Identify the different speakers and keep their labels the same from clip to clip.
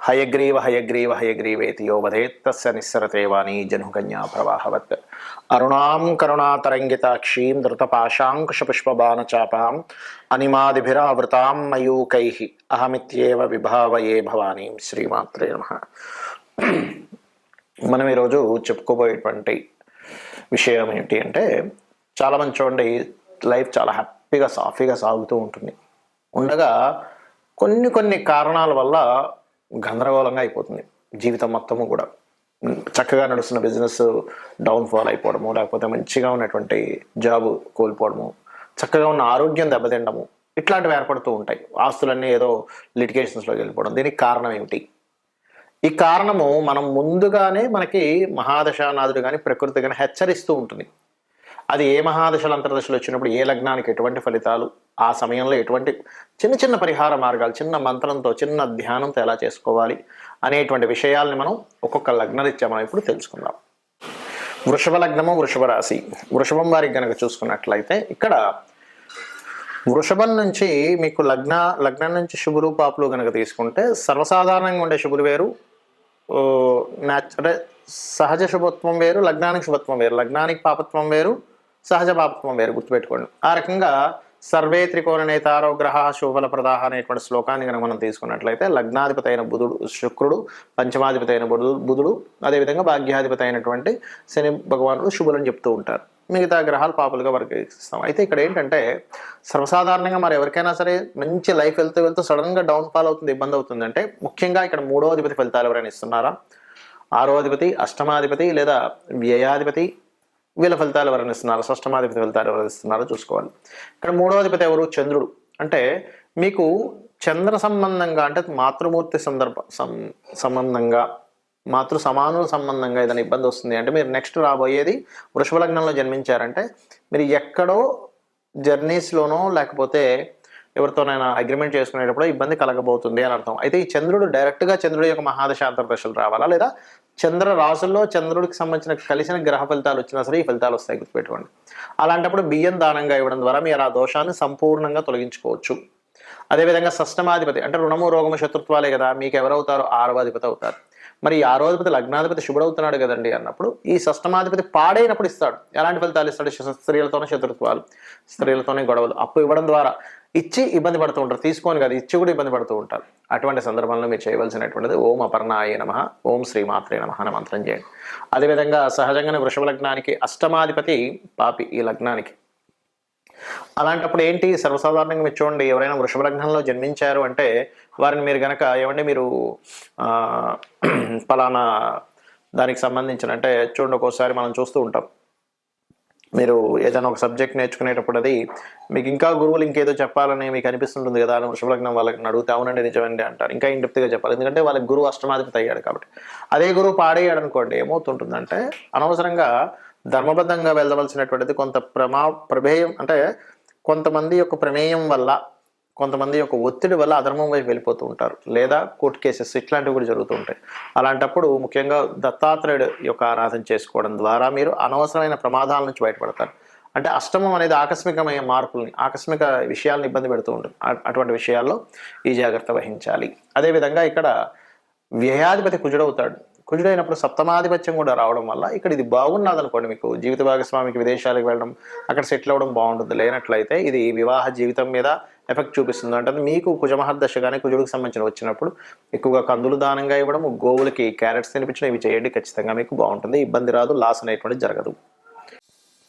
Speaker 1: హయగ్రీవ హయగ్రీవ హయగ్రీవేతి యో వధేత్తస్య నిస్సరతే వాణి జనుకన్యా ప్రవాహవత్. అరుణాం కరుణాతరంగితాక్షీం ధృతపాశాంకుశపుష్పబాణచాపాం అనిమాదిభిరావృతాం మయూకై. అహమిత్యేవ విభావయే భవానీం శ్రీమాత్రే నమ. మనం ఈరోజు చెప్పుకోబోయేటువంటి విషయం ఏంటి అంటే చాలామంది చూడండి లైఫ్ చాలా హ్యాపీగా సాఫీగా సాగుతూ ఉంటుంది. ఉండగా కొన్ని కొన్ని కారణాల వల్ల గందరగోళంగా అయిపోతుంది జీవితం మొత్తము కూడా. చక్కగా నడుస్తున్న బిజినెస్ డౌన్ఫాల్ అయిపోవడము లేకపోతే మంచిగా ఉన్నటువంటి జాబ్ కోల్పోవడము చక్కగా ఉన్న ఆరోగ్యం దెబ్బతిండము ఇట్లాంటివి ఏర్పడుతూ ఉంటాయి. ఆస్తులన్నీ ఏదో లిటిగేషన్స్లోకి వెళ్ళిపోవడం. దీనికి కారణం ఏమిటి? ఈ కారణము మనం ముందుగానే మనకి మహాదశానాథుడు కానీ ప్రకృతి కానీ హెచ్చరిస్తూ ఉంటుంది. అది ఏ మహాదశలు అంతర్దశలు వచ్చినప్పుడు ఏ లగ్నానికి ఎటువంటి ఫలితాలు ఆ సమయంలో ఎటువంటి చిన్న చిన్న పరిహార మార్గాలు చిన్న మంత్రంతో చిన్న ధ్యానంతో ఎలా చేసుకోవాలి అనేటువంటి విషయాల్ని మనం ఒక్కొక్క లగ్నరీత్యా మనం ఇప్పుడు తెలుసుకుందాం. వృషభ లగ్నము వృషభ రాశి. వృషభం వారికి గనక చూసుకున్నట్లయితే ఇక్కడ వృషభం నుంచి మీకు లగ్న లగ్నం నుంచి శుభులు పాపులు కనుక తీసుకుంటే సర్వసాధారణంగా ఉండే శుభులు వేరు. న్యాచురల్ సహజ శుభత్వం వేరు లగ్నానికి శుభత్వం వేరు. లగ్నానికి పాపత్వం వేరు. సహజ పాపత్వం వేరు గుర్తుపెట్టుకోండి. ఆ రకంగా సర్వే త్రికోణ నేతారో గ్రహ శుభల ప్రదాహ అనేటువంటి శ్లోకాన్ని కనుక మనం తీసుకున్నట్లయితే లగ్నాధిపతి అయిన బుధుడు శుక్రుడు పంచమాధిపతి అయిన బుధుడు బుధుడు అదేవిధంగా భాగ్యాధిపతి అయినటువంటి శని భగవానుడు శుభులని చెప్తూ ఉంటారు. మిగతా గ్రహాలు పాపులుగా వర్గీకరిస్తాం. అయితే ఇక్కడ ఏంటంటే సర్వసాధారణంగా మరి ఎవరికైనా సరే మంచి లైఫ్ వెళ్తూ వెళ్తూ సడన్గా డౌన్ ఫాల్ అవుతుంది ఇబ్బంది అవుతుంది అంటే ముఖ్యంగా ఇక్కడ మూడో అధిపతి ఫలితాలు ఎవరైనా ఇస్తున్నారా? ఆరో అధిపతి అష్టమాధిపతి లేదా వ్యయాధిపతి వీళ్ళ ఫలితాలు వర్ణిస్తున్నారు ఇస్తున్నారు? షష్టమాధిపతి ఫలితాలు ఎవరు ఇస్తున్నారో? చూసుకోవాలి. ఇక్కడ మూడో అధిపతి ఎవరు? చంద్రుడు. అంటే మీకు చంద్ర సంబంధంగా అంటే మాతృమూర్తి సందర్భ సంబంధంగా మాతృ సమానుల సంబంధంగా ఏదైనా ఇబ్బంది వస్తుంది అంటే మీరు నెక్స్ట్ రాబోయేది వృషభ లగ్నంలో జన్మించారంటే మీరు ఎక్కడో జర్నీస్లోనో లేకపోతే ఎవరితోనైనా అగ్రిమెంట్ చేసుకునేటప్పుడు ఇబ్బంది కలగబోతుంది అని అర్థం. అయితే ఈ చంద్రుడు డైరెక్ట్గా చంద్రుడి యొక్క మహాదశాంతర దశలు రావాలా లేదా చంద్ర రాశుల్లో చంద్రుడికి సంబంధించిన కలిసిన గ్రహ ఫలితాలు వచ్చినా సరే ఈ ఫలితాలు వస్తాయి గుర్తుపెట్టుకోండి. అలాంటప్పుడు బియ్యం దానంగా ఇవ్వడం ద్వారా మీరు ఆ దోషాన్ని సంపూర్ణంగా తొలగించుకోవచ్చు. అదేవిధంగా సష్టమాధిపతి అంటే రుణము రోగము శత్రుత్వాలే కదా మీకు ఎవరవుతారో ఆరవాధిపతి అవుతారు. మరి ఆ రోజుపతి లగ్నాధిపతి శుభుడవుతున్నాడు కదండి అన్నప్పుడు ఈ షష్టమాధిపతి పాడైనప్పుడు ఇస్తాడు. ఎలాంటి ఫలితాలు ఇస్తాడు? స్త్రీలతోనే శత్రుత్వాలు స్త్రీలతోనే గొడవలు అప్పు ఇవ్వడం ద్వారా ఇచ్చి ఇబ్బంది పడుతూ ఉంటారు. తీసుకొని కాదు ఇచ్చి కూడా ఇబ్బంది పడుతూ ఉంటారు. అటువంటి సందర్భంలో మీరు చేయవలసినటువంటిది ఓం అపర్ణాయ నమ ఓం శ్రీమాత్రే నమ అని మంత్రం చేయండి. అదేవిధంగా సహజంగానే వృషభ లగ్నానికి అష్టమాధిపతి పాపి ఈ లగ్నానికి అలాంటప్పుడు ఏంటి? సర్వసాధారణంగా మీరు చూడండి ఎవరైనా వృషభ లగ్నంలో జన్మించారు అంటే వారిని మీరు గనక ఏమంటే మీరు ఫలానా దానికి సంబంధించిన అంటే చూడండి ఒక్కోసారి మనం చూస్తూ ఉంటాం. మీరు ఏదైనా ఒక సబ్జెక్ట్ నేర్చుకునేటప్పుడు అది మీకు ఇంకా గురువులు ఇంకేదో చెప్పాలని మీకు అనిపిస్తుంటుంది కదా అని వృషభ లగ్నం వాళ్ళకి అడిగితే అవునండి నిజమండి అంటారు. ఇంకా ఇండెప్త్గా చెప్పాలి. ఎందుకంటే వాళ్ళకి గురువు అష్టమాధిపతి అయ్యాడు కాబట్టి. అదే గురువు పాడేయాడు అనుకోండి ఏమవుతుంటుందంటే అనవసరంగా ధర్మబద్ధంగా వెళ్ళవలసినటువంటిది కొంత ప్రమా ప్రమేయం అంటే కొంతమంది యొక్క ప్రమేయం వల్ల కొంతమంది యొక్క ఒత్తిడి వల్ల అధర్మం వైపు వెళ్ళిపోతూ ఉంటారు. లేదా కోర్టు కేసెస్ ఇట్లాంటివి కూడా జరుగుతూ ఉంటాయి. అలాంటప్పుడు ముఖ్యంగా దత్తాత్రేయుడు యొక్క ఆరాధన చేసుకోవడం ద్వారా మీరు అనవసరమైన ప్రమాదాల నుంచి బయటపడతారు. అంటే అష్టమం అనేది ఆకస్మికమైన మార్పుల్ని ఆకస్మిక విషయాలను ఇబ్బంది పెడుతూ ఉంటుంది. అటువంటి విషయాల్లో ఈ జాగ్రత్త వహించాలి. అదేవిధంగా ఇక్కడ వ్యయాధిపతి కుజుడవుతాడు కుజుడైనప్పుడు సప్తమాధిపత్యం కూడా రావడం వల్ల ఇక్కడ ఇది బాగున్నది అనుకోండి మీకు. జీవిత భాగస్వామికి విదేశాలకు వెళ్ళడం అక్కడ సెటిల్ అవ్వడం బాగుంటుంది. లేనట్లయితే ఇది వివాహ జీవితం మీద ఎఫెక్ట్ చూపిస్తుంది. అంటే మీకు కుజమహర్దశ కానీ కుజుడికి సంబంధించిన వచ్చినప్పుడు ఎక్కువగా కందులు దానంగా ఇవ్వడం గోవులకి క్యారెట్స్ తినిపించడం ఇవి చేయండి. ఖచ్చితంగా మీకు బాగుంటుంది. ఇబ్బంది రాదు లాస్ అనేటువంటి జరగదు.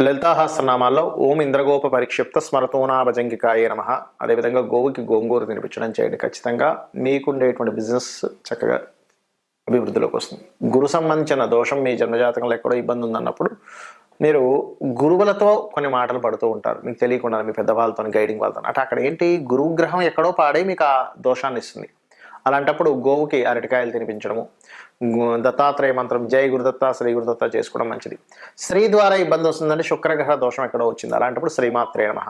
Speaker 1: లలితాహాస్త్రనామాల్లో ఓం ఇంద్రగోప పరిక్షిప్త స్మరతోనాభజంగికాయ నమ. అదేవిధంగా గోవుకి గోంగూర తినిపించడం చేయండి. ఖచ్చితంగా మీకుండేటువంటి బిజినెస్ చక్కగా అభివృద్ధిలోకి వస్తుంది. గురు సంబంధించిన దోషం మీ జన్మజాతకంలో ఎక్కడో ఇబ్బంది ఉందన్నప్పుడు మీరు గురువులతో కొన్ని మాటలు పడుతూ ఉంటారు. మీకు తెలియకుండా మీ పెద్దవాళ్ళతో గైడింగ్ వాళ్ళతో అంటే అక్కడ ఏంటి? గురుగ్రహం ఎక్కడో పాడే మీకు ఆ దోషాన్ని ఇస్తుంది. అలాంటప్పుడు గోవుకి అరటికాయలు తినిపించడము దత్తాత్రేయ మంత్రం జై గురుదత్త శ్రీ గురుదత్త చేసుకోవడం మంచిది. స్త్రీ ద్వారా ఇబ్బంది వస్తుందంటే శుక్రగ్రహ దోషం ఎక్కడో వచ్చింది. అలాంటప్పుడు శ్రీమాత్రే నమ.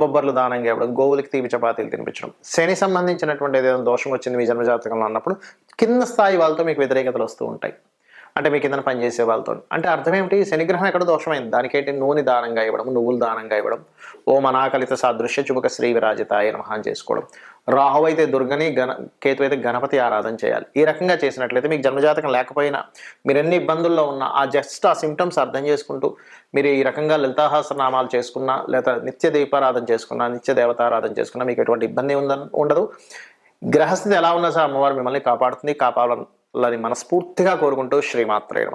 Speaker 1: బొబ్బర్లు దానంగా ఇవ్వడం గోవులకి తీపి చపాతీలు తినిపించడం. శని సంబంధించినటువంటి ఏదైనా దోషం వచ్చింది మీ జన్మజాతకంలో అన్నప్పుడు కింద స్థాయి వాళ్ళతో మీకు వ్యతిరేకతలు వస్తూ ఉంటాయి. అంటే మీ కింద పనిచేసే వాళ్ళతో. అంటే అర్థం ఏమిటి? శనిగ్రహం ఎక్కడ దోషమైంది? దానికేంటి నూనె దానంగా ఇవ్వడం నువ్వులు దానంగా ఇవ్వడం. ఓ మనాకలిత సాదృశ్య చుబక శ్రీ విరాజితాయ నమహాన్ చేసుకోవడం. రాహు అయితే దుర్గని గణ కేతు అయితే గణపతి ఆరాధన చేయాలి. ఈ రకంగా చేసినట్లయితే మీకు జన్మజాతకం లేకపోయినా మీరు ఎన్ని ఇబ్బందుల్లో ఉన్నా ఆ జస్ట్ ఆ సిమ్టమ్స్ అర్థం చేసుకుంటూ మీరు ఈ రకంగా లలితాహాసనామాలు చేసుకున్నా లేదా నిత్య దీపారాధన చేసుకున్నా నిత్య దేవతారాధన చేసుకున్నా మీకు ఎటువంటి ఇబ్బంది ఉందని ఉండదు. గ్రహస్థితి ఎలా ఉన్నా సార్ అమ్మవారు మిమ్మల్ని కాపాడుతుంది కాపాడాలని మనస్ఫూర్తిగా కోరుకుంటూ శ్రీమాత్రే నమ.